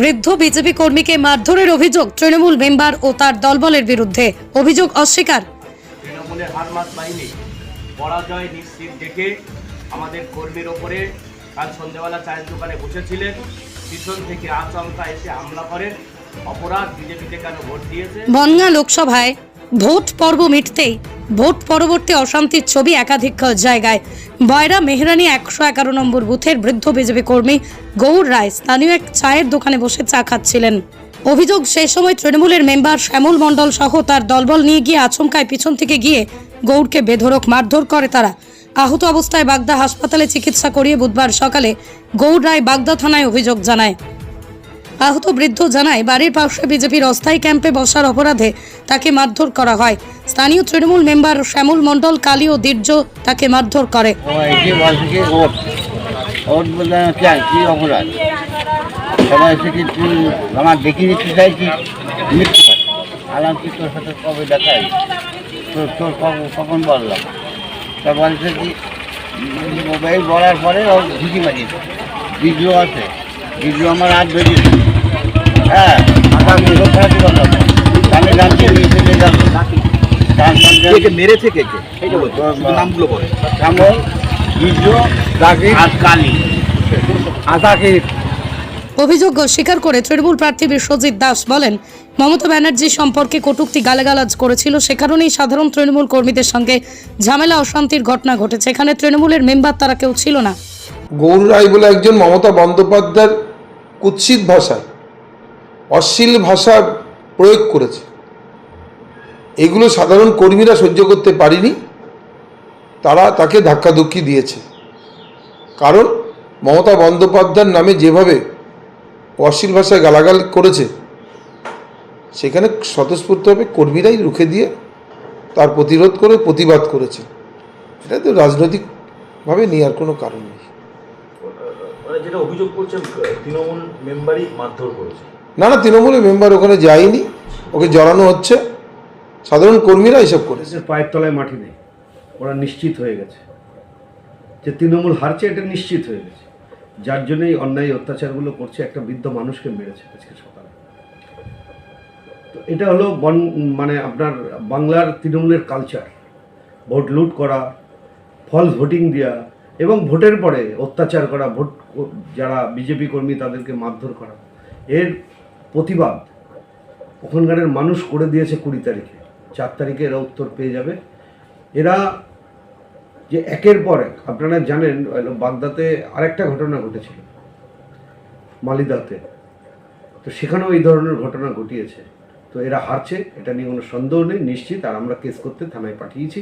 বৃদ্ধ বিজেপি কর্মীকে মারধরের অভিযোগ তৃণমূল মেম্বার ও তার দলবলের বিরুদ্ধে। অভিযোগ অস্বীকার। তৃণমূলের হারমাস বাহিনী পরাজয় নিশ্চিত দেখে আমাদের কর্মীর ওপরে কাল সন্ধ্যেবেলা চায়ের দোকানে বসেছিলেন। পিছন থেকে আচমকা এসে হামলা করেন অপরাধ বিজেপিতে কেন ভোট দিয়েছে? বনগাঁ লোকসভায় ভোট পর্ব মিটতেই, ভোট পরবর্তী অশান্তির ছবি একাধিক জায়গায়। বয়রা মেহরানি একশো এগারো নম্বর বুথের বৃদ্ধ বিজেপি কর্মী গৌর রায় স্থানীয় এক চায়ের দোকানে বসে চা খাচ্ছিলেন। অভিযোগ, সেই সময় তৃণমূলের মেম্বার শ্যামল মণ্ডল সহ তার দলবল নিয়ে গিয়ে আচমকায় পিছন থেকে গিয়ে গৌরকে বেধড়ক মারধর করে তারা। আহত অবস্থায় বাগদা হাসপাতালে চিকিৎসা করিয়ে বুধবার সকালে গৌর রায় বাগদা থানায় অভিযোগ জানায়। আহত বৃদ্ধ জানায়, বাড়ির পাশে বিজেপির অস্থায়ী ক্যাম্পে বসার অপরাধে তাকে মারধর করা হয়। স্থানীয় তৃণমূল মেম্বার শ্যামল মণ্ডল, কালী ও দীর্য তাকে মারধর করে। মোবাইল বলার পরে ও ঝুঁকি মারিয়েছে। ভিডিও আছে। ভিডিও আমার হাত বেরিয়েছে। কে কে মেরেছে কে? কে এইটা বলতো শুধু নামগুলো বলে জাকির আর কালী। অভিযোগ স্বীকার করে তৃণমূল প্রার্থী বিশ্বজিৎ দাস বলেন মমতা ব্যানার্জি সম্পর্কে কটূক্তি গালাগালাজ করেছিল সে কারণেই সাধারণ তৃণমূল কর্মীদের সঙ্গে ঝামেলা অশান্তির ঘটনা ঘটেছে। এখানে তৃণমূলের মেম্বার তারা কেউ ছিল না। গৌর রায় বলে একজন মমতা বন্দ্যোপাধ্যায়ের কুৎসিত ভাষায় অশ্লীল ভাষা প্রয়োগ করেছে। এগুলো সাধারণ কর্মীরা সহ্য করতে পারিনি তারা তাকে ধাক্কাধুক্কি দিয়েছে। কারণ মমতা বন্দ্যোপাধ্যায়ের নামে যেভাবে অশ্লীল ভাষায় গালাগাল করেছে সেখানে স্বতঃস্ফূর্তভাবে কর্মীরাই রুখে দিয়ে তার প্রতিরোধ করে প্রতিবাদ করেছে। এটা তো রাজনৈতিকভাবে নেওয়ার কোনো কারণ নেই। যেটা অভিযোগ করছেন তৃণমূল মেম্বারই মারধর করেছে। না না তৃণমূলের মেম্বার ওখানে যায়নি ওকে জড়ানো হচ্ছে। সাধারণ কর্মীরা এসব করেছে পায়ের তলায় মাটি নেই। ওরা নিশ্চিত হয়ে গেছে। যে তৃণমূল হারছে, এটা নিশ্চিত হয়ে গেছে। যার জন্যই অন্যায় অত্যাচারগুলো করছে, একটা বৃদ্ধ মানুষকে মেরেছে আজকে সকালে। তো এটা হলো বন মানে আপনার বাংলার তৃণমূলের কালচার ভোট লুট করা ফলস ভোটিং দেওয়া এবং ভোটের পরে অত্যাচার করা, ভোট যারা বিজেপি কর্মী তাদেরকে মারধর করা। এর প্রতিবাদ ওখানকারের মানুষ করে দিয়েছে কুড়ি তারিখে। চার তারিখে এরা উত্তর পেয়ে যাবে। এরা যে একের পর এক, আপনারা জানেন বাগদাতে আরেকটা ঘটনা ঘটেছিল, মালিদাতে। তো সেখানেও এই ধরনের ঘটনা ঘটিয়েছে। তো এরা হারছে, এটা নিয়ে কোনো সন্দেহ নেই, নিশ্চিত, আর আমরা কেস করতে থানায় পাঠিয়েছি।